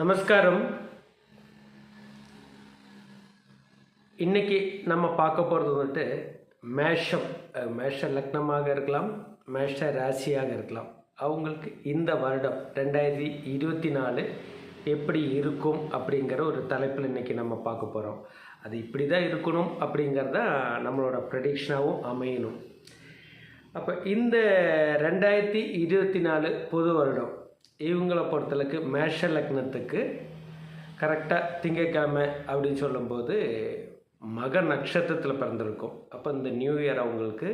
நமஸ்காரம். இன்னைக்கு நம்ம பார்க்க போகிறது வந்துட்டு மேஷம் மேஷ லக்னமாக இருக்கலாம் மேஷ ராசியாக இருக்கலாம். அவங்களுக்கு இந்த வருடம் ரெண்டாயிரத்தி இருபத்தி நாலு எப்படி இருக்கும் அப்படிங்கிற ஒரு தலைப்பில் இன்னைக்கு நம்ம பார்க்க போகிறோம் அது இப்படி தான் இருக்கணும் அப்படிங்கிறத நம்மளோட ப்ரெடிக்ஷனாகவும் அமையணும். அப்போ இந்த ரெண்டாயிரத்தி இருபத்தி நாலு புது வருடம் இவங்களை பொறுத்தளவுக்கு மேஷ லக்னத்துக்கு கரெக்டாக திங்கட்கிழமை அப்படின்னு சொல்லும்போது மக நட்சத்திரத்தில் பிறந்திருக்கும். அப்போ இந்த நியூ இயர் அவங்களுக்கு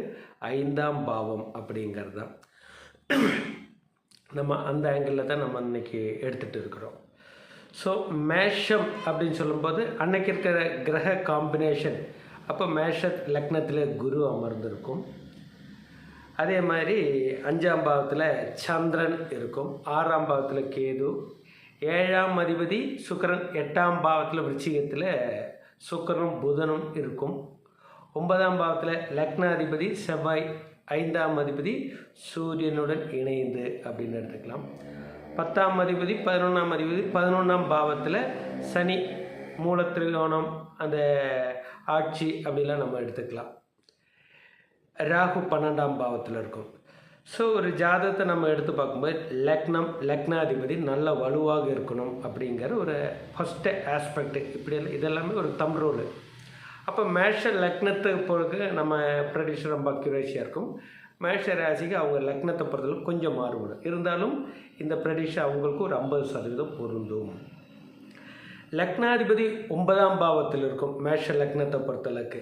ஐந்தாம் பாவம் அப்படிங்கிறது தான் நம்ம அந்த ஆங்கிளில் தான் நம்ம இன்றைக்கி எடுத்துகிட்டு இருக்கிறோம். ஸோ மேஷம் அப்படின்னு சொல்லும்போது அன்னைக்கு இருக்கிற கிரக காம்பினேஷன் அப்போ மேஷ லக்னத்தில் குரு அமர்ந்திருக்கும். அதே மாதிரி அஞ்சாம் பாவத்தில் சந்திரன் இருக்கும். ஆறாம் பாவத்தில் கேது. ஏழாம் அதிபதி சுக்கிரன். எட்டாம் பாவத்தில் விருச்சிகத்தில் சுக்கரனும் புதனும் இருக்கும். ஒன்பதாம் பாவத்தில் லக்னாதிபதி செவ்வாய். ஐந்தாம் அதிபதி சூரியனுடன் இணைந்து அப்படின்னு எடுத்துக்கலாம். பத்தாம் அதிபதி பதினொன்றாம் அதிபதி பதினொன்றாம் பாவத்தில் சனி மூலத்திரிகோணம் அந்த ஆட்சி அப்படிலாம் நம்ம எடுத்துக்கலாம். ராகு பன்னெண்டாம் பாவத்தில் இருக்கும். ஸோ ஒரு ஜாதகத்தை நம்ம எடுத்து பார்க்கும்போது லக்னம் லக்னாதிபதி நல்ல வலுவாக இருக்கணும் அப்படிங்கிற ஒரு ஃபஸ்ட்டு ஆஸ்பெக்ட் இப்படி எல்லாம் இதெல்லாமே ஒரு தம் ரூல் அப்போ மேஷ லக்னத்தை பொறுத்து நம்ம ப்ரொடியூசர் ரொம்ப அக்யூரேஷியாக இருக்கும். மேஷ ராசிக்கு அவங்க லக்னத்தை பொறுத்தளவு கொஞ்சம் மாறுபடும். இருந்தாலும் இந்த ப்ரடிஷன் அவங்களுக்கு ஒரு ஐம்பது சதவீதம் பொருந்தும். லக்னாதிபதி ஒன்பதாம் பாவத்தில் இருக்கும் மேஷ லக்னத்தை பொறுத்தளவுக்கு.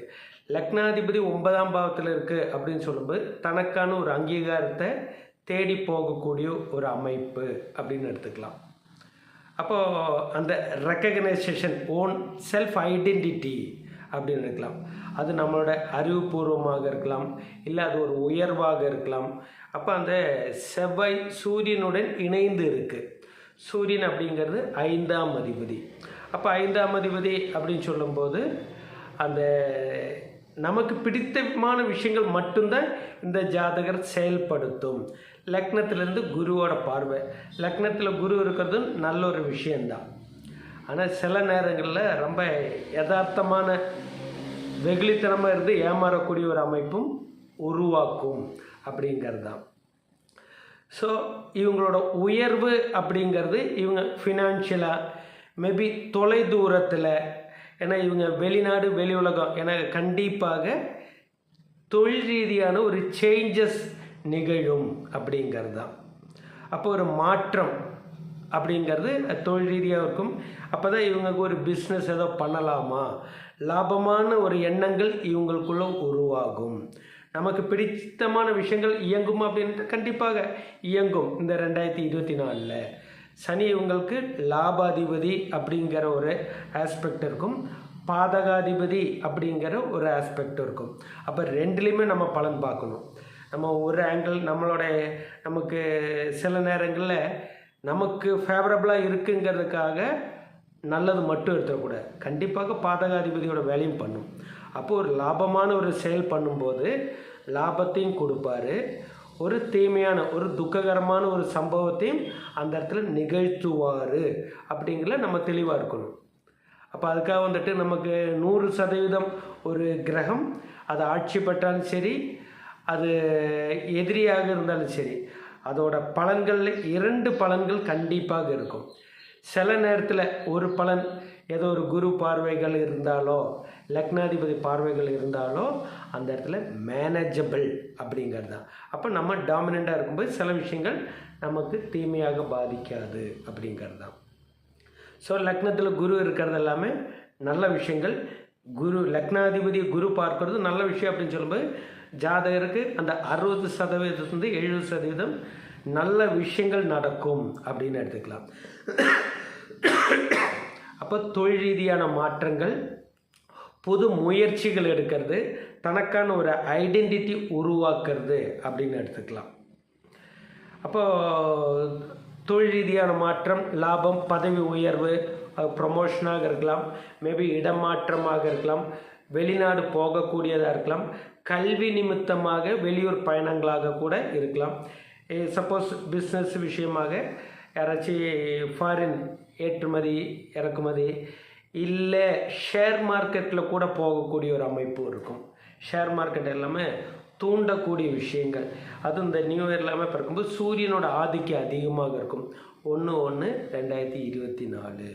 லக்னாதிபதி ஒன்பதாம் பாவத்தில் இருக்குது அப்படின்னு சொல்லும்போது தனக்கான ஒரு அங்கீகாரத்தை தேடி போகக்கூடிய ஒரு அமைப்பு அப்படின்னு எடுத்துக்கலாம். அப்போது அந்த ரெக்கக்னைசேஷன் ஓன் செல்ஃப் ஐடென்டிட்டி அப்படின்னு இருக்கலாம் அது நம்மளோட அறிவுபூர்வமாக இருக்கலாம் இல்லை அது ஒரு உயர்வாக இருக்கலாம். அப்போ அந்த செவ்வாய் சூரியனுடன் இணைந்து இருக்குது சூரியன் அப்படிங்கிறது ஐந்தாம் அதிபதி. அப்போ ஐந்தாம் அதிபதி அப்படின்னு சொல்லும்போது அந்த நமக்கு பிடித்தமான விஷயங்கள் மட்டும்தான் இந்த ஜாதகர் செயல்படுத்தும். லக்னத்திலேருந்து குருவோட பார்வை. லக்னத்தில் குரு இருக்கிறது நல்ல ஒரு விஷயந்தான் ஆனால் சில நேரங்களில் ரொம்ப யதார்த்தமான வெகுளித்தனமாக இருந்து ஏமாறக்கூடிய ஒரு அமைப்பும் உருவாக்கும் அப்படிங்கிறது தான் ஸோ இவங்களோட உயர்வு அப்படிங்கிறது இவங்க ஃபினான்ஷியலாக மேபி தொலை தூரத்தில் ஏன்னா இவங்க வெளிநாடு வெளி உலகம். ஏன்னா கண்டிப்பாக தொழில் ரீதியான ஒரு சேஞ்சஸ் நிகழும் அப்படிங்கிறது தான் அப்போ ஒரு மாற்றம் அப்படிங்கிறது தொழில் ரீதியாக இருக்கும். அப்போ தான் இவங்களுக்கு ஒரு பிஸ்னஸ் ஏதோ பண்ணலாமா? லாபமான ஒரு எண்ணங்கள் இவங்களுக்குள்ள உருவாகும். நமக்கு பிடித்தமான விஷயங்கள் இயங்குமா அப்படின்ட்டு கண்டிப்பாக இயங்கும். இந்த ரெண்டாயிரத்தி இருபத்தி நாலில். சனி இவங்களுக்கு லாபாதிபதி அப்படிங்கிற ஒரு ஆஸ்பெக்ட் இருக்கும். பாதகாதிபதி அப்படிங்கிற ஒரு ஆஸ்பெக்ட் இருக்கும். அப்போ ரெண்டுலேயுமே நம்ம பலன் பார்க்கணும். நம்ம ஒரு ஆங்கிள் நம்மளோட நமக்கு சில நேரங்களில் நமக்கு ஃபேவரபுளாக இருக்குங்கிறதுக்காக நல்லது மட்டும் எடுத்துடக்கூடாது கண்டிப்பாக பாதகாதிபதியோட வேலையும் பண்ணும். அப்போது ஒரு லாபமான ஒரு செயல் பண்ணும்போது லாபத்தையும் கொடுப்பாரு. ஒரு தீமையான ஒரு துக்ககரமான ஒரு சம்பவத்தையும் அந்த இடத்துல நிகழ்த்துவார் அப்படிங்கிற நம்ம தெளிவாக இருக்கணும். அப்போ அதுக்காக வந்துட்டு நமக்கு நூறு சதவீதம் ஒரு கிரகம் அது ஆட்சி பெற்றாலும் சரி அது எதிரியாக இருந்தாலும் சரி அதோட பலன்களில் இரண்டு பலன்கள் கண்டிப்பாக இருக்கும். சில நேரத்தில் ஒரு பலன் ஏதோ ஒரு குரு பார்வைகள் இருந்தாலோ லக்னாதிபதி பார்வைகள் இருந்தாலோ அந்த இடத்துல மேனேஜபிள் அப்படிங்கிறது தான். அப்போ நம்ம டாமினண்ட்டாக இருக்கும்போது சில விஷயங்கள் நமக்கு தீமையாக பாதிக்காது அப்படிங்கிறது தான். ஸோ லக்னத்தில் குரு இருக்கிறது எல்லாமே நல்ல விஷயங்கள். குரு லக்னாதிபதியை குரு பார்க்கறது நல்ல விஷயம் அப்படின்னு சொல்லும்போது ஜாதகருக்கு அந்த அறுபது சதவீதத்துலேருந்து எழுபது சதவீதம் நல்ல விஷயங்கள் நடக்கும் அப்படின்னு எடுத்துக்கலாம். அப்போ தொழில் ரீதியான மாற்றங்கள் புது முயற்சிகள் எடுக்கிறது தனக்கான ஒரு ஐடென்டிட்டி உருவாக்குறது அப்படின்னு எடுத்துக்கலாம். அப்போ தொழில் ரீதியான மாற்றம் லாபம் பதவி உயர்வு ப்ரொமோஷனாக இருக்கலாம் மேபி இடமாற்றமாக இருக்கலாம் வெளிநாடு போகக்கூடியதாக இருக்கலாம் கல்வி நிமித்தமாக வெளியூர் பயணங்களாக கூட இருக்கலாம். சப்போஸ் பிஸ்னஸ் விஷயமாக யாராச்சும் ஃபாரின் ஏற்றுமதி இறக்குமதி இல்லை ஷேர் மார்க்கெட்டில் கூட போகக்கூடிய ஒரு அமைப்பு இருக்கும். ஷேர் மார்க்கெட் எல்லாமே தூண்டக்கூடிய விஷயங்கள். அதுவும் இந்த நியூ இயர் எல்லாமே பிறக்கும்போது சூரியனோட ஆதிக்கம் அதிகமாக இருக்கும். ஒன்று ஒன்று ரெண்டாயிரத்தி இருபத்தி நாலு.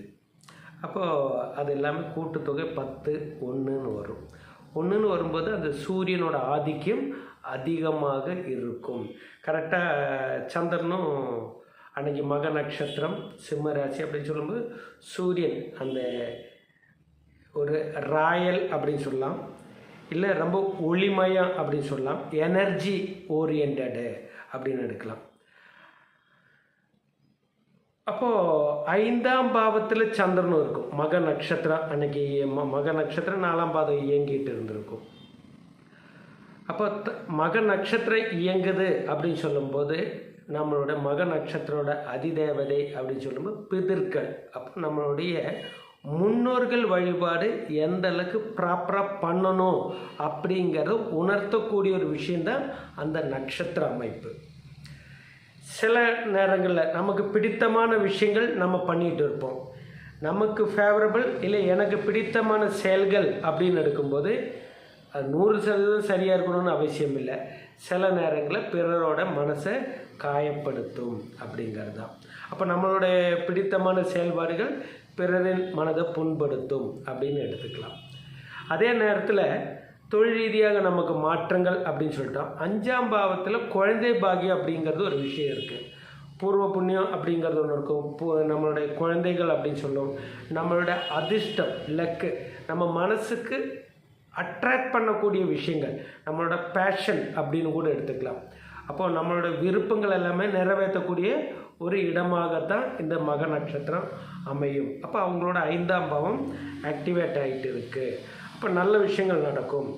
அப்போது அது எல்லாமே கூட்டுத்தொகை பத்து ஒன்றுன்னு வரும். ஒன்றுன்னு வரும்போது அந்த சூரியனோட ஆதிக்கம் அதிகமாக இருக்கும். கரெக்டாக சந்திரனும் அன்னைக்கு மக நட்சத்திரம் சிம்ம ராசி அப்படின்னு சொல்லும்போது சூரியன் அந்த ஒரு ராயல் அப்படின்னு சொல்லலாம். இல்லை ரொம்ப ஒளிமயம் அப்படின்னு சொல்லலாம். எனர்ஜி ஓரியன்டு அப்படின்னு எடுக்கலாம். அப்போது ஐந்தாம் பாவத்தில் சந்திரனும் இருக்கும். மக நட்சத்திரம் அன்னைக்கு ம- மக நட்சத்திரம் நாலாம் பாதம் இயங்கிட்டு இருந்திருக்கும். அப்போ மக நட்சத்திரம் இயங்குது அப்படின்னு சொல்லும்போது நம்மளோட மக நட்சத்திரோட அதிதேவதை அப்படின்னு சொல்லும்போது பிதிர்கள். அப்போ நம்மளுடைய முன்னோர்கள் வழிபாடு எந்த அளவுக்கு ப்ராப்பராக பண்ணணும் அப்படிங்கிறத உணர்த்தக்கூடிய ஒரு விஷயந்தான் அந்த நட்சத்திர அமைப்பு. சில நேரங்களில் நமக்கு பிடித்தமான விஷயங்கள் நம்ம பண்ணிகிட்டு இருப்போம். நமக்கு ஃபேவரபிள் இல்லை எனக்கு பிடித்தமான செயல்கள் அப்படின்னு எடுக்கும்போது அது நூறு சதவீதம் சரியாக இருக்கணும்னு அவசியம் இல்லை சில நேரங்களில் பிறரோட மனசை காயப்படுத்தும் அப்படிங்கிறது தான் அப்போ நம்மளுடைய பிடித்தமான செயல்பாடுகள் பிறரின் மனதை புண்படுத்தும் அப்படின்னு எடுத்துக்கலாம். அதே நேரத்தில் தொழில் ரீதியாக நமக்கு மாற்றங்கள் அப்படின்னு சொல்லிட்டோம். அஞ்சாம் பாவத்தில் குழந்தை பாகியம் அப்படிங்கிறது ஒரு விஷயம் இருக்குது பூர்வ புண்ணியம் அப்படிங்கிறது ஒன்று இருக்கும். பூ- நம்மளுடைய குழந்தைகள் அப்படின்னு சொல்லுவோம் நம்மளோட அதிர்ஷ்டம் லக்கு நம்ம மனசுக்கு அட்ராக்ட் பண்ணக்கூடிய விஷயங்கள். நம்மளோட பேஷன் அப்படின்னு கூட எடுத்துக்கலாம். அப்போ நம்மளோட விருப்பங்கள் எல்லாமே நிறைவேற்றக்கூடிய ஒரு இடமாகத்தான் இந்த மக நட்சத்திரம் அமையும். அப்போ அவங்களோட ஐந்தாம் பாவம் ஆக்டிவேட் ஆகிட்டு இருக்குது அப்போ நல்ல விஷயங்கள் நடக்கும்.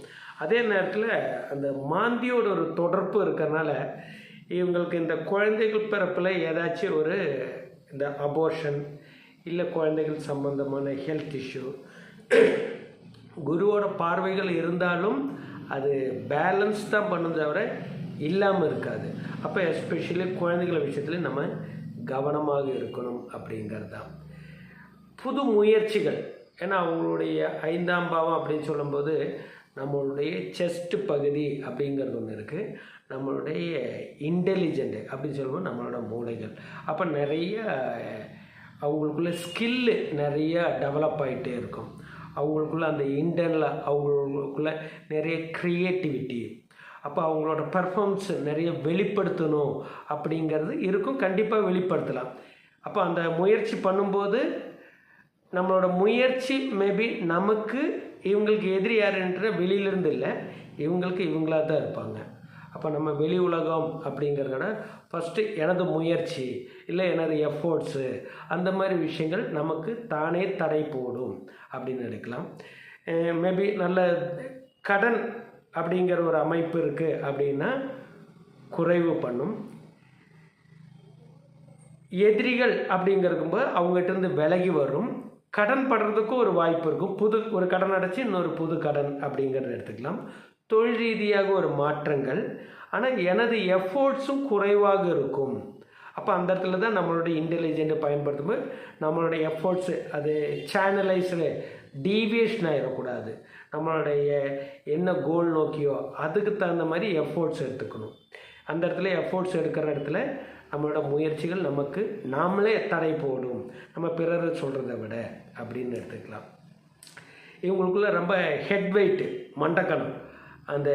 அதே நேரத்தில் அந்த மாந்தியோட ஒரு தொடர்பு இருக்கிறனால இவங்களுக்கு இந்த குழந்தைகள் பிறப்பில் ஏதாச்சும் ஒரு இந்த அபோர்ஷன் இல்லை குழந்தைகள் சம்பந்தமான ஹெல்த் இஷ்யூ குருவோட பார்வைகள் இருந்தாலும் அது பேலன்ஸ் தான் பண்ணும் தவிர இல்லாமல் இருக்காது. அப்போ எஸ்பெஷலி குழந்தைகள் விஷயத்தில் நம்ம கவனமாக இருக்கணும் அப்படிங்கிறது தான் புது முயற்சிகள். ஏன்னா அவங்களுடைய ஐந்தாம் பாவம் அப்படின்னு சொல்லும்போது நம்மளுடைய செஸ்ட் பகுதி அப்படிங்கிறது ஒன்று இருக்குது நம்மளுடைய இன்டெலிஜென்ட் அப்படின்னு சொல்லும்போது நம்மளோட மூளைகள். அப்போ நிறைய அவங்களுக்குள்ள ஸ்கில்லு நிறைய டெவலப் ஆகிட்டே இருக்கும். அவங்களுக்குள்ள அந்த இன்டர்னில் அவங்களுக்குள்ள நிறைய க்ரியேட்டிவிட்டி அப்போ அவங்களோட பர்ஃபார்மன்ஸ் நிறைய வெளிப்படுத்தணும் அப்படிங்கிறது இருக்கும். கண்டிப்பாக வெளிப்படுத்தலாம். அப்போ அந்த முயற்சி பண்ணும்போது நம்மளோட முயற்சி மேபி நமக்கு இவங்களுக்கு எதிரி யாருன்ற வெளியிலேருந்து இல்லை இவங்களுக்கு இவங்களா தான் இருப்பாங்க. அப்போ நம்ம வெளி உலகம் அப்படிங்கிறத ஃபஸ்ட்டு எனது முயற்சி இல்லை எனது எஃபோர்ட்ஸு அந்த மாதிரி விஷயங்கள் நமக்கு தானே தடை போடும் அப்படின்னு எடுக்கலாம். மேபி நல்ல கடன் அப்படிங்கிற ஒரு அமைப்பு இருக்குது அப்படின்னா குறைவு பண்ணும். எதிரிகள் அப்படிங்கிறக்கும்போது அவங்ககிட்ட இருந்து விலகி வரும். கடன் படுறதுக்கும் ஒரு வாய்ப்பு இருக்கும். புது ஒரு கடன் அடைச்சி இன்னொரு புது கடன் அப்படிங்கிறத எடுத்துக்கலாம். தொழில் ரீதியாக ஒரு மாற்றங்கள். ஆனால் எனது எஃபோர்ட்ஸும் குறைவாக இருக்கும். அப்போ அந்த இடத்துல தான் நம்மளுடைய இன்டெலிஜென்ட்டை பயன்படுத்தும்போது நம்மளுடைய எஃபோர்ட்ஸு அது சேனலைஸில் டீவியேஷன் ஆகிடக்கூடாது நம்மளுடைய என்ன கோல் நோக்கியோ அதுக்கு தகுந்த மாதிரி எஃபோர்ட்ஸ் எடுத்துக்கணும். அந்த இடத்துல எஃபோர்ட்ஸ் எடுக்கிற இடத்துல நம்மளோட முயற்சிகள் நமக்கு நாமளே தடை போடும். நம்ம பிறர் சொல்கிறத விட அப்படின்னு எடுத்துக்கலாம். இவங்களுக்குள்ள ரொம்ப ஹெட் வெயிட்டு மண்டக்கணம். அந்த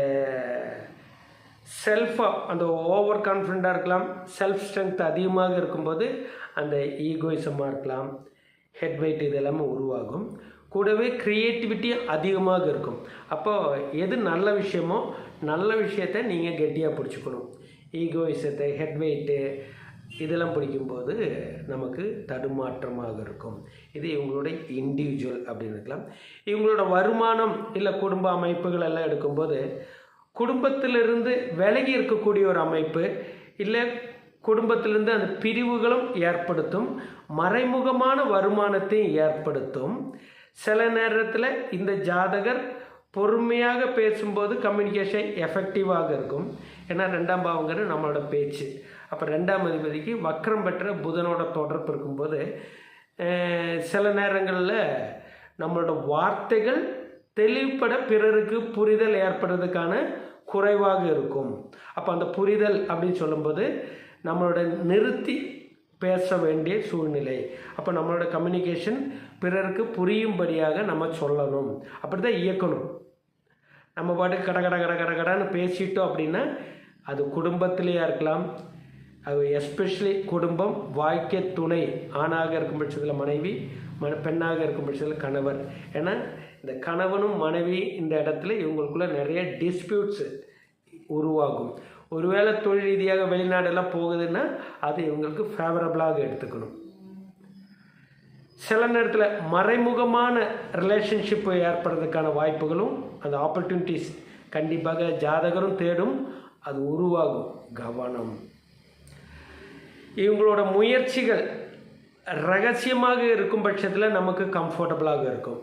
செல்ஃபாக அந்த ஓவர் கான்ஃபிடண்ட்டாக இருக்கலாம். செல்ஃப் ஸ்ட்ரென்த் அதிகமாக இருக்கும்போது அந்த ஈகோயிசமாக இருக்கலாம். ஹெட் வெயிட் இது எல்லாமே உருவாகும். கூடவே க்ரியேட்டிவிட்டி அதிகமாக இருக்கும். அப்போ எது நல்ல விஷயமோ நல்ல விஷயத்தை நீங்கள் கெட்டியாக பிடிச்சிக்கணும். ஈகோயிசத்தை ஹெட் வெயிட்டு இதெல்லாம் பிடிக்கும்போது நமக்கு தடுமாற்றமாக இருக்கும். இது இவங்களுடைய இண்டிவிஜுவல் அப்படின்னு இருக்கலாம். இவங்களோட வருமானம் இல்லை குடும்ப அமைப்புகள் எல்லாம் எடுக்கும்போது குடும்பத்திலிருந்து விலகி இருக்கக்கூடிய ஒரு அமைப்பு இல்லை குடும்பத்திலிருந்து அந்த பிரிவுகளும் ஏற்படுத்தும் மறைமுகமான வருமானத்தையும் ஏற்படுத்தும். சில நேரத்தில் இந்த ஜாதகர் பொறுமையாக பேசும்போது கம்யூனிகேஷன் எஃபெக்டிவாக இருக்கும். ஏன்னா ரெண்டாம் பாவங்கிறது நம்மளோட பேச்சு. அப்போ ரெண்டாம் அதிபதிக்கு வக்கரம் பெற்ற புதனோட தொடர்பு இருக்கும்போது சில நேரங்களில் நம்மளோட வார்த்தைகள் தெளிவுபட பிறருக்கு புரிதல் ஏற்படுறதுக்கான குறைவாக இருக்கும். அப்போ அந்த புரிதல் அப்படின்னு சொல்லும்போது நம்மளோட நிறுத்தி பேச வேண்டிய சூழ்நிலை. அப்போ நம்மளோட கம்யூனிகேஷன் பிறருக்கு புரியும்படியாக நம்ம சொல்லணும். அப்படி தான் இயக்கணும். நம்ம பாட்டுக்கு கட கட கட கட கடன்னு பேசிட்டோம் அப்படின்னா அது குடும்பத்திலேயா இருக்கலாம். அது எஸ்பெஷலி குடும்பம் வாழ்க்கை துணை ஆணாக இருக்கும் பட்சத்தில் மனைவி ம பெண்ணாக இருக்கும் பட்சத்தில் கணவர். ஏன்னா இந்த கணவனும் மனைவி இந்த இடத்துல இவங்களுக்குள்ள நிறைய டிஸ்பியூட்ஸு உருவாகும். ஒருவேளை தொழில் ரீதியாக வெளிநாடெல்லாம் போகுதுன்னா அது இவங்களுக்கு ஃபேவரபிளாக எடுத்துக்கணும். சில நேரத்தில் மறைமுகமான ரிலேஷன்ஷிப் ஏற்படுறதுக்கான வாய்ப்புகளும் அந்த ஆப்பர்ச்சுனிட்டிஸ் கண்டிப்பாக ஜாதகரும் தேடும். அது உருவாகும். கவனம். இவங்களோட முயற்சிகள் ரகசியமாக இருக்கும் பட்சத்தில் நமக்கு கம்ஃபர்டபுளாக இருக்கும்.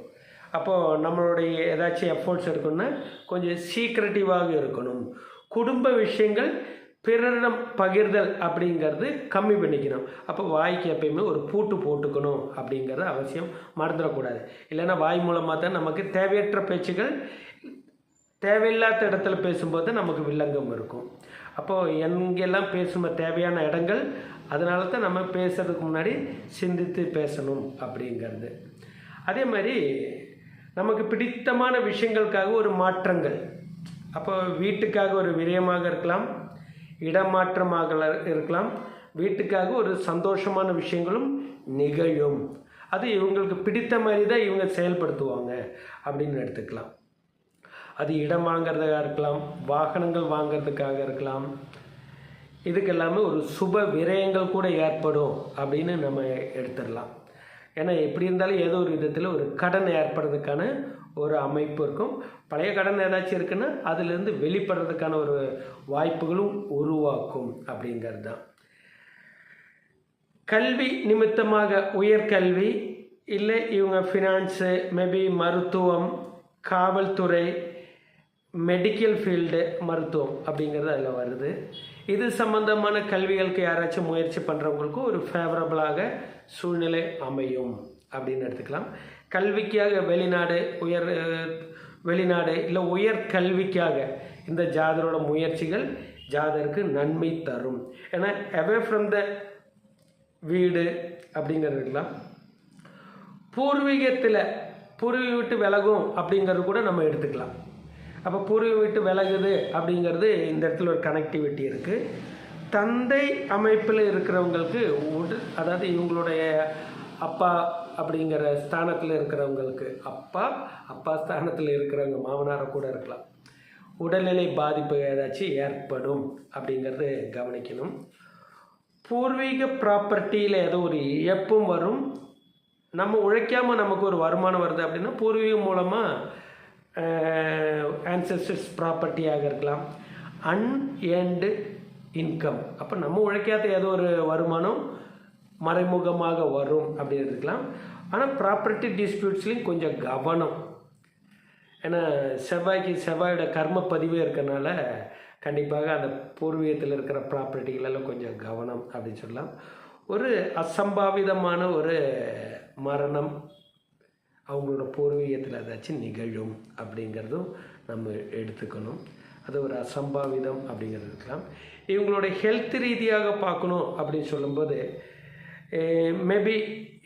அப்போது நம்மளுடைய ஏதாச்சும் எஃபோர்ட்ஸ் இருக்குன்னா கொஞ்சம் சீக்ரெட்டிவாக இருக்கணும். குடும்ப விஷயங்கள் பிறரிடம் பகிர்தல் அப்படிங்கிறது கம்மி பண்ணிக்கணும். அப்போ வாய்க்கு எப்பயுமே ஒரு பூட்டு போட்டுக்கணும் அப்படிங்கிறது அவசியம். மறந்துடக்கூடாது. இல்லைன்னா வாய் மூலமாக தான் நமக்கு தேவையற்ற பேச்சுகள் தேவையில்லாத இடத்துல பேசும்போது நமக்கு வில்லங்கம் இருக்கும். அப்போது எங்கெல்லாம் பேசும் தேவையான இடங்கள் அதனால தான் நம்ம பேசுறதுக்கு முன்னாடி சிந்தித்து பேசணும் அப்படிங்கிறது. அதே மாதிரி நமக்கு பிடித்தமான விஷயங்களுக்காக ஒரு மாற்றங்கள். அப்போ வீட்டுக்காக ஒரு விரயமாக இருக்கலாம் இடமாற்றமாக இருக்கலாம் வீட்டுக்காக ஒரு சந்தோஷமான விஷயங்களும் நிகழும். அது இவங்களுக்கு பிடித்த மாதிரி தான் இவங்க செயல்படுத்துவாங்க அப்படின்னு எடுத்துக்கலாம். அது இடம் வாங்கிறதுக்காக இருக்கலாம் வாகனங்கள் வாங்கிறதுக்காக இருக்கலாம். இதுக்கெல்லாமே ஒரு சுப விரயங்கள் கூட ஏற்படும் அப்படின்னு நம்ம எடுத்துடலாம். ஏன்னா எப்படி இருந்தாலும் ஏதோ ஒரு விதத்தில் ஒரு கடன் ஏற்படுறதுக்கான ஒரு அமைப்பு இருக்கும். பழைய கடன் ஏதாச்சும் இருக்குன்னா அதிலிருந்து வெளிப்படுறதுக்கான ஒரு வாய்ப்புகளும் உருவாக்கும் அப்படிங்கிறது தான் கல்வி நிமித்தமாக உயர்கல்வி இல்லை இவங்க ஃபினான்ஸு மேபி மருத்துவம் காவல்துறை மெடிக்கல் ஃபீல்டு மருத்துவம் அப்படிங்கிறது அதில் வருது. இது சம்பந்தமான கல்விகளுக்கு யாராச்சும் முயற்சி பண்ணுறவங்களுக்கும் ஒரு ஃபேவரபுளாக சூழ்நிலை அமையும் அப்படின்னு எடுத்துக்கலாம். கல்விக்காக வெளிநாடு உயர் வெளிநாடு இல்லை உயர் கல்விக்காக இந்த ஜாதரோட முயற்சிகள் ஜாதருக்கு நன்மை தரும். ஏன்னா அவே ஃப்ரம் த வீடு அப்படிங்கிறதுலாம் பூர்வீகத்தில் பூர்வீக விட்டு விலகும் அப்படிங்கிறது கூட நம்ம எடுத்துக்கலாம். அப்போ பூர்வீக விட்டு விலகுது அப்படிங்கிறது இந்த இடத்துல ஒரு கனெக்டிவிட்டி இருக்குது தந்தை அமைப்பில் இருக்கிறவங்களுக்கு உடல் அதாவது இவங்களுடைய அப்பா அப்படிங்கிற ஸ்தானத்தில் இருக்கிறவங்களுக்கு அப்பா அப்பா ஸ்தானத்தில் இருக்கிறவங்க மாமனாரை கூட இருக்கலாம். உடல்நிலை பாதிப்பு ஏதாச்சும் ஏற்படும் அப்படிங்கிறது கவனிக்கணும். பூர்வீக ப்ராப்பர்ட்டியில் ஏதோ ஒரு இழப்பும் வரும். நம்ம உழைக்காமல் நமக்கு ஒரு வருமானம் வருது அப்படின்னா பூர்வீகம் மூலமாக ஆன்சஸ்டர்ஸ் ப்ராப்பர்ட்டியாக இருக்கலாம். அன்எண்டு இன்கம் அப்போ நம்ம உழைக்காத ஏதோ ஒரு வருமானம் மறைமுகமாக வரும் அப்படின்னு இருக்கலாம் ஆனால் ப்ராப்பர்ட்டி டிஸ்பியூட்ஸ்லேயும் கொஞ்சம் கவனம். ஏன்னா செவ்வாய்க்கு செவ்வாயோட கர்ம பதிவே இருக்கிறனால கண்டிப்பாக அந்த பூர்வீகத்தில் இருக்கிற ப்ராப்பர்ட்டிகளெல்லாம் கொஞ்சம் கவனம் அப்படின்னு சொல்லலாம். ஒரு அசம்பாவிதமான ஒரு மரணம் அவங்களோட பூர்வீகத்தில் ஏதாச்சும் நிகழும் அப்படிங்கிறதும் நம்ம எடுத்துக்கணும். அது ஒரு அசம்பாவிதம் அப்படிங்கிறது இருக்கலாம். இவங்களோட ஹெல்த் ரீதியாக பார்க்கணும் அப்படின்னு சொல்லும்போது Eh, மேபி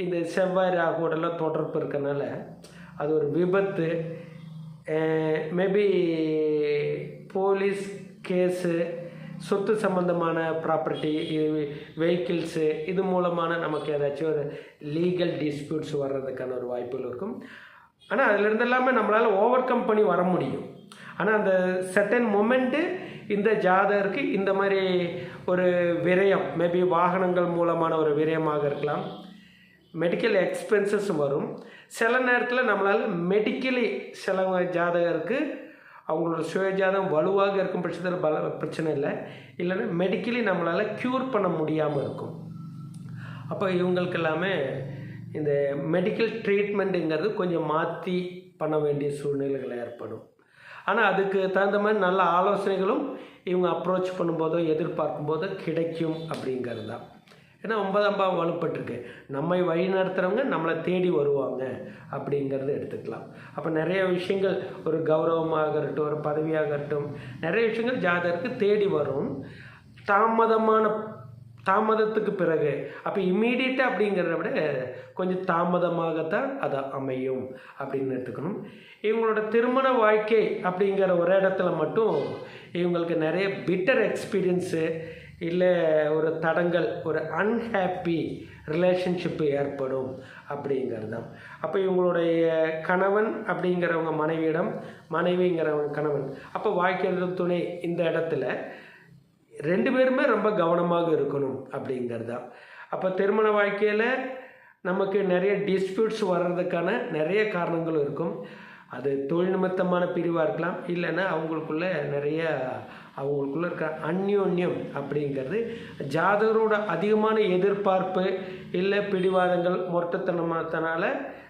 இந்த செவ்வாய் ராகுவோடலாம் தொடர்பு இருக்கனால அது ஒரு விபத்து. மேபி போலீஸ் கேஸு சொத்து சம்பந்தமான ப்ராப்பர்ட்டி வெஹிக்கிள்ஸு இது மூலமான நமக்கு ஏதாச்சும் ஒரு லீகல் டிஸ்பியூட்ஸ் வர்றதுக்கான ஒரு வாய்ப்புகள் இருக்கும். ஆனால் அதுலேருந்து எல்லாமே நம்மளால் ஓவர் கம் பண்ணி வர முடியும். ஆனால் அந்த செட்டன் மொமெண்ட்டு இந்த ஜாதகருக்கு இந்த மாதிரி ஒரு விரயம் மேபி வாகனங்கள் மூலமான ஒரு விரயமாக இருக்கலாம். மெடிக்கல் எக்ஸ்பென்சஸ் வரும். சில நேரத்தில் நம்மளால் மெடிக்கலி சில ஜாதகருக்கு அவங்களோட சுயஜாதம் வலுவாக இருக்கும் பட்சத்தில் பல பிரச்சனை இல்லை. இல்லைன்னா மெடிக்கலி நம்மளால் க்யூர் பண்ண முடியாமல் இருக்கும். அப்போ இவங்களுக்கு எல்லாமே இந்த மெடிக்கல் ட்ரீட்மெண்ட்டுங்கிறது கொஞ்சம் மாற்றி பண்ண வேண்டிய சூழ்நிலைகள் ஏற்படும். ஆனால் அதுக்கு தகுந்த மாதிரி நல்ல ஆலோசனைகளும் இவங்க அப்ரோச் பண்ணும்போதோ எதிர்பார்க்கும் போதோ கிடைக்கும் அப்படிங்கிறது தான். ஏன்னா ஒன்பதாம் பாவம் வலுப்பட்டிருக்கு. நம்மை வழி நடத்துகிறவங்க நம்மளை தேடி வருவாங்க அப்படிங்கிறத எடுத்துக்கலாம். அப்போ நிறைய விஷயங்கள் ஒரு கௌரவமாக இருக்கட்டும் ஒரு பதவியாக இருக்கட்டும் நிறைய விஷயங்கள் ஜாதகருக்கு தேடி வரும். தாமதமான தாமதத்துக்கு பிறகு. அப்போ இம்மீடியட்டாக அப்படிங்கிறத விட கொஞ்சம் தாமதமாகத்தான் அது அமையும் அப்படின்னு எடுத்துக்கணும். இவங்களோட திருமண வாழ்க்கை அப்படிங்கிற ஒரு இடத்துல மட்டும் இவங்களுக்கு நிறைய பிட்டர் எக்ஸ்பீரியன்ஸு இல்லை ஒரு தடங்கள் ஒரு அன்ஹாப்பி ரிலேஷன்ஷிப்பு ஏற்படும் அப்படிங்கிறது தான் அப்போ இவங்களுடைய கணவன் அப்படிங்கிறவங்க மனைவியிடம் மனைவிங்கிறவங்க கணவன். அப்போ வாழ்க்கை துணை இந்த இடத்துல ரெண்டு பேருமே ரொம்ப கவனமாக இருக்கணும் அப்படிங்கிறது. தான் அப்போ திருமண வாழ்க்கையில் நமக்கு நிறைய டிஸ்பியூட்ஸ் வர்றதுக்கான நிறைய காரணங்களும் இருக்கும். அது தொழில் நிமித்தமான பிரிவாக இருக்கலாம் இல்லைன்னா அவங்களுக்குள்ள நிறைய அவங்களுக்குள்ள இருக்க அந்யோன்யம் அப்படிங்கிறது ஜாதகரோட அதிகமான எதிர்பார்ப்பு இல்லை பிடிவாதங்கள் மொட்டத்தனமாத்தனால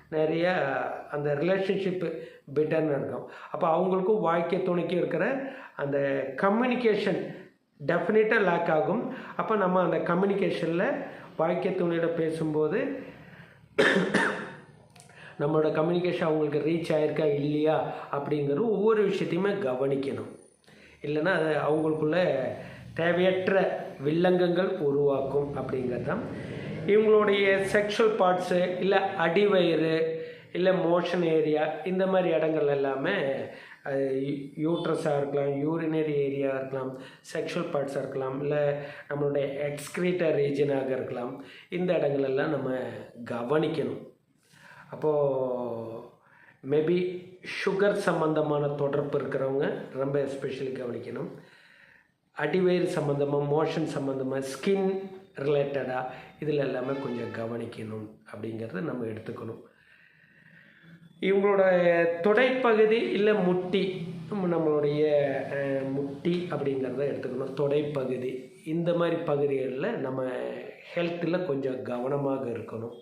நிறைய அந்த ரிலேஷன்ஷிப்பு பெட்டர்னு இருக்கும் அப்போ அவங்களுக்கும் வாழ்க்கை துணைக்கும் இருக்கிற அந்த கம்யூனிகேஷன் டெஃபினட்டாக லேக் ஆகும். அப்போ நம்ம அந்த கம்யூனிகேஷனில் வாழ்க்கை துணையோட பேசும்போது நம்மளோட கம்யூனிகேஷன் அவங்களுக்கு ரீச் ஆயிருக்கா இல்லையா அப்படிங்கிறது ஒவ்வொரு விஷயத்தையுமே கவனிக்கணும். இல்லைன்னா அது அவங்களுக்குள்ள தேவையற்ற வில்லங்கங்கள் உருவாக்கும் அப்படிங்கிறது தான். இவங்களுடைய செக்ஷுவல் பார்ட்ஸு இல்லை அடிவயிறு இல்லை மோஷன் ஏரியா இந்த மாதிரி இடங்கள் எல்லாமே யூட்ரஸாக இருக்கலாம் யூரினரி ஏரியாவாக இருக்கலாம் செக்ஷுவல் பார்ட்ஸாக இருக்கலாம் இல்லை நம்மளுடைய எக்ஸ்கிரீட்டர் ரீஜனாக இருக்கலாம். இந்த இடங்களெல்லாம் நம்ம கவனிக்கணும். அப்போது மேபி சுகர் சம்மந்தமான தொடர்பு இருக்கிறவங்க ரொம்ப எஸ்பெஷலி கவனிக்கணும். அடிவயிறு சம்மந்தமாக மோஷன் சம்மந்தமாக ஸ்கின் ரிலேட்டடாக இதில் எல்லாமே கொஞ்சம் கவனிக்கணும் அப்படிங்கிறத நம்ம எடுத்துக்கணும். இவங்களோட தொடைப்பகுதி இல்லை முட்டி நம்மளுடைய முட்டி அப்படிங்கிறத எடுத்துக்கணும். தொடைப்பகுதி. இந்த மாதிரி பகுதிகளில் நம்ம ஹெல்த்தில் கொஞ்சம் கவனமாக இருக்கணும்.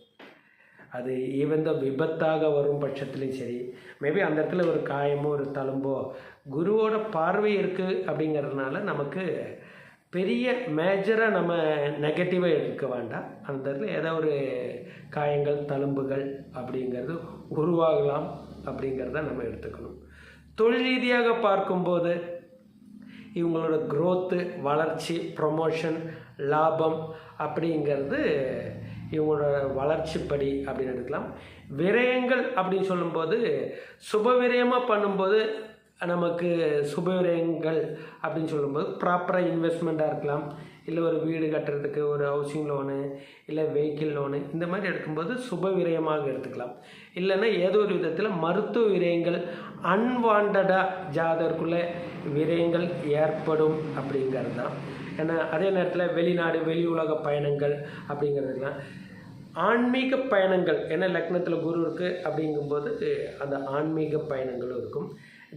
அது ஈவன் தான் விபத்தாக வரும் பட்சத்துலேயும் சரி மேபி அந்த இடத்துல ஒரு காயமோ ஒரு தழும்போ குருவோட பார்வை இருக்குது அப்படிங்கிறதுனால நமக்கு பெரிய மேஜராக நம்ம நெகட்டிவாக எடுக்க வேண்டாம். அந்த இடத்துல ஏதோ ஒரு காயங்கள் தழும்புகள் அப்படிங்கிறது உருவாகலாம் அப்படிங்கிறத நம்ம எடுத்துக்கணும். தொழில் ரீதியாக பார்க்கும்போது இவங்களோட க்ரோத்து வளர்ச்சி ப்ரொமோஷன் லாபம் அப்படிங்கிறது இவங்களோட வளர்ச்சிப்படி அப்படின்னு எடுக்கலாம். விரயங்கள் அப்படின்னு சொல்லும்போது சுப விரயமாக பண்ணும்போது நமக்கு சுப விரயங்கள் அப்படின்னு சொல்லும்போது ப்ராப்பராக இன்வெஸ்ட்மெண்ட்டாக இருக்கலாம். இல்லை ஒரு வீடு கட்டுறதுக்கு ஒரு ஹவுசிங் லோனு இல்லை வெஹிக்கிள் லோனு இந்த மாதிரி எடுக்கும்போது சுப விரயமாக எடுத்துக்கலாம். இல்லைன்னா ஏதோ ஒரு விதத்தில் மருத்துவ விரயங்கள் அன்வான்டாக ஜாதகருக்குள்ளே விரயங்கள் ஏற்படும் அப்படிங்கிறது தான் ஏன்னா அதே நேரத்தில் வெளிநாடு வெளி உலக பயணங்கள் அப்படிங்கிறதுலாம் ஆன்மீக பயணங்கள் ஏன்னா லக்னத்தில் குரு இருக்குது அப்படிங்கும்போது அந்த ஆன்மீக பயணங்களும் இருக்கும்.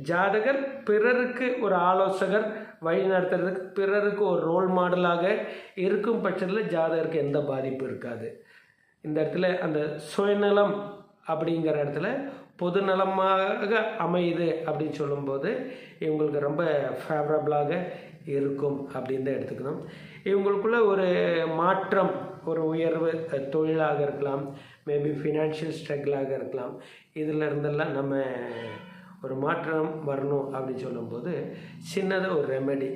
ஜாதகர் பிறருக்கு ஒரு ஆலோசகர் வழி நடத்துறதுக்கு பிறருக்கு ஒரு ரோல் மாடலாக இருக்கும் பட்சத்தில் ஜாதகருக்கு எந்த பாதிப்பும் இருக்காது. இந்த இடத்துல அந்த சுயநலம் அப்படிங்கிற இடத்துல பொதுநலமாக அமையுது அப்படின்னு சொல்லும்போது இவங்களுக்கு ரொம்ப ஃபேவரபிளாக இருக்கும் அப்படின்னு தான் எடுத்துக்கணும். இவங்களுக்குள்ள ஒரு மாற்றம் ஒரு உயர்வு தொழிலாக இருக்கலாம் மேபி ஃபினான்ஷியல் ஸ்ட்ரகிளாக இருக்கலாம். இதில் இருந்தெல்லாம் நம்ம ஒரு மாற்றம் வரணும் அப்படின்னு சொல்லும்போது சின்னதாக ஒரு ரெமெடி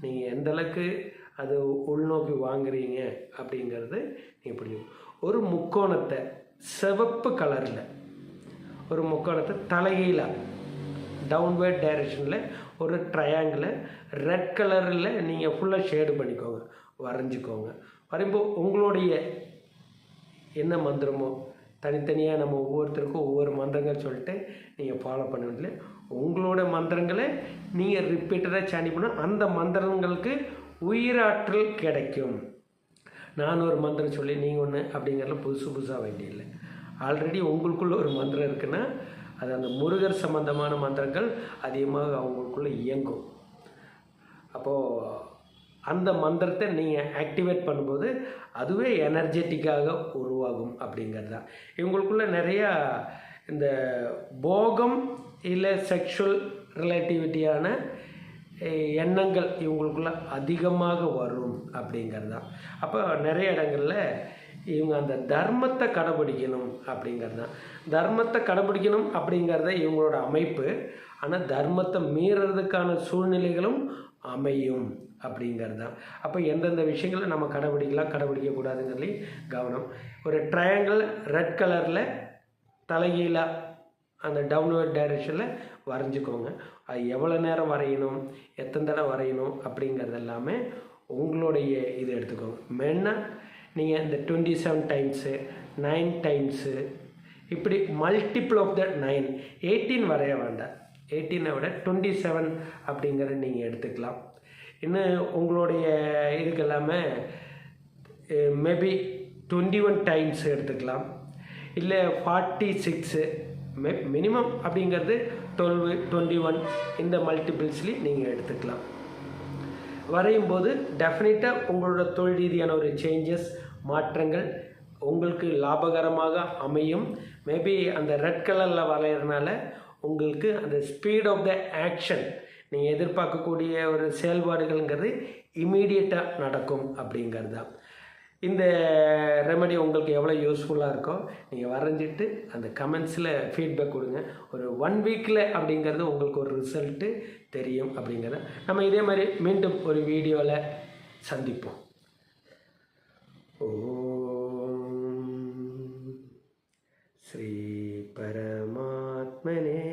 நீங்கள் எந்தளவுக்கு அது உள்நோக்கி வாங்குறீங்க அப்படிங்கிறது நீங்கள் புரியும் ஒரு முக்கோணத்தை சிவப்பு கலரில் ஒரு முக்கோணத்தை தலைகீழாக டவுன்வேர்ட் டைரக்ஷனில் ஒரு ட்ரையாங்கிளை ரெட் கலரில் நீங்கள் ஃபுல்லாக ஷேடு பண்ணிக்கோங்க வரைஞ்சிக்கோங்க. வரையும்போது உங்களுடைய என்ன மந்திரமோ தனித்தனியாக நம்ம ஒவ்வொருத்தருக்கும் ஒவ்வொரு மந்திரங்கள் சொல்லிட்டு நீங்கள் ஃபாலோ பண்ண உங்களோட மந்திரங்களை நீங்கள் ரிப்பீட்டடாக சாண்டி பண்ணால் அந்த மந்திரங்களுக்கு உயிராற்றல் கிடைக்கும். நான் ஒரு மந்திரம் சொல்லி நீங்கள் ஒன்று அப்படிங்கிறதுல புதுசு புதுசாக வேண்டியதில்லை. ஆல்ரெடி உங்களுக்குள்ளே ஒரு மந்திரம் இருக்குன்னா அது அந்த முருகர் சம்பந்தமான மந்திரங்கள் அதிகமாக அவங்களுக்குள்ளே இயங்கும். அப்போது அந்த மந்திரத்தை நீங்கள் ஆக்டிவேட் பண்ணும்போது அதுவே எனர்ஜெட்டிக்காக உருவாகும் அப்படிங்கிறது தான் இவங்களுக்குள்ள நிறையா இந்த போகம் இல்லை செக்ஷுவல் ரிலேட்டிவிட்டியான எண்ணங்கள் இவங்களுக்குள்ள அதிகமாக வரும் அப்படிங்கிறது தான் அப்போ நிறைய இடங்களில் இவங்க அந்த தர்மத்தை கடைபிடிக்கணும் அப்படிங்கிறது தான் தர்மத்தை கடைபிடிக்கணும் அப்படிங்கிறத இவங்களோட அமைப்பு ஆனால் தர்மத்தை மீறதுக்கான சூழ்நிலைகளும் அமையும் அப்படிங்கிறது தான் அப்போ எந்தெந்த விஷயங்களை நம்ம கடைபிடிக்கலாம் கடைபிடிக்கக்கூடாதுங்கிறதுல கவனம். ஒரு ட்ரையாங்கிள் ரெட் கலரில் தலைகீழாக அந்த டவுன்வர்ட் டைரெக்ஷனில் வரைஞ்சிக்கோங்க. அது எவ்வளோ நேரம் வரையணும் எத்தனை தடவை வரையணும் அப்படிங்கிறது எல்லாமே உங்களுடைய இது எடுத்துக்கோங்க. மெயினாக நீங்கள் இந்த twenty seven times nine times இப்படி multiple of the nine eighteen வரைய வேண்டாம். எயிட்டீனை விட டுவெண்ட்டி செவன் அப்படிங்கிறத நீங்கள் எடுத்துக்கலாம். இன்னும் உங்களுடைய இதுக்கு எல்லாமே மேபி டுவெண்ட்டி ஒன் டைம்ஸ் எடுத்துக்கலாம். இல்லை ஃபார்ட்டி சிக்ஸு மே மினிமம் அப்படிங்கிறது டுவெல்வு டுவெண்ட்டி ஒன் இந்த மல்டிபிள்ஸ்லேயும் நீங்கள் எடுத்துக்கலாம். வரையும் போது டெஃபினட்டாக உங்களோட தொழில் ரீதியான ஒரு சேஞ்சஸ் மாற்றங்கள் உங்களுக்கு லாபகரமாக அமையும். மேபி அந்த ரெட் கலரில் வரைகிறனால உங்களுக்கு அந்த ஸ்பீட் ஆஃப் த ஆக்ஷன் நீங்கள் எதிர்பார்க்கக்கூடிய ஒரு செயல்பாடுகள்ங்கிறது இமீடியட்டாக நடக்கும் அப்படிங்கிறது தான். இந்த ரெமெடி உங்களுக்கு எவ்வளோ யூஸ்ஃபுல்லாக இருக்கோ நீங்கள் வரைஞ்சிட்டு அந்த கமெண்ட்ஸில் ஃபீட்பேக் கொடுங்க. ஒரு ஒன் வீக்கில் அப்படிங்கிறது உங்களுக்கு ஒரு ரிசல்ட்டு தெரியும் அப்படிங்கிறத நம்ம இதே மாதிரி மீண்டும் ஒரு வீடியோவில் சந்திப்போம். ஓ ஸ்ரீ பரமாத்மனே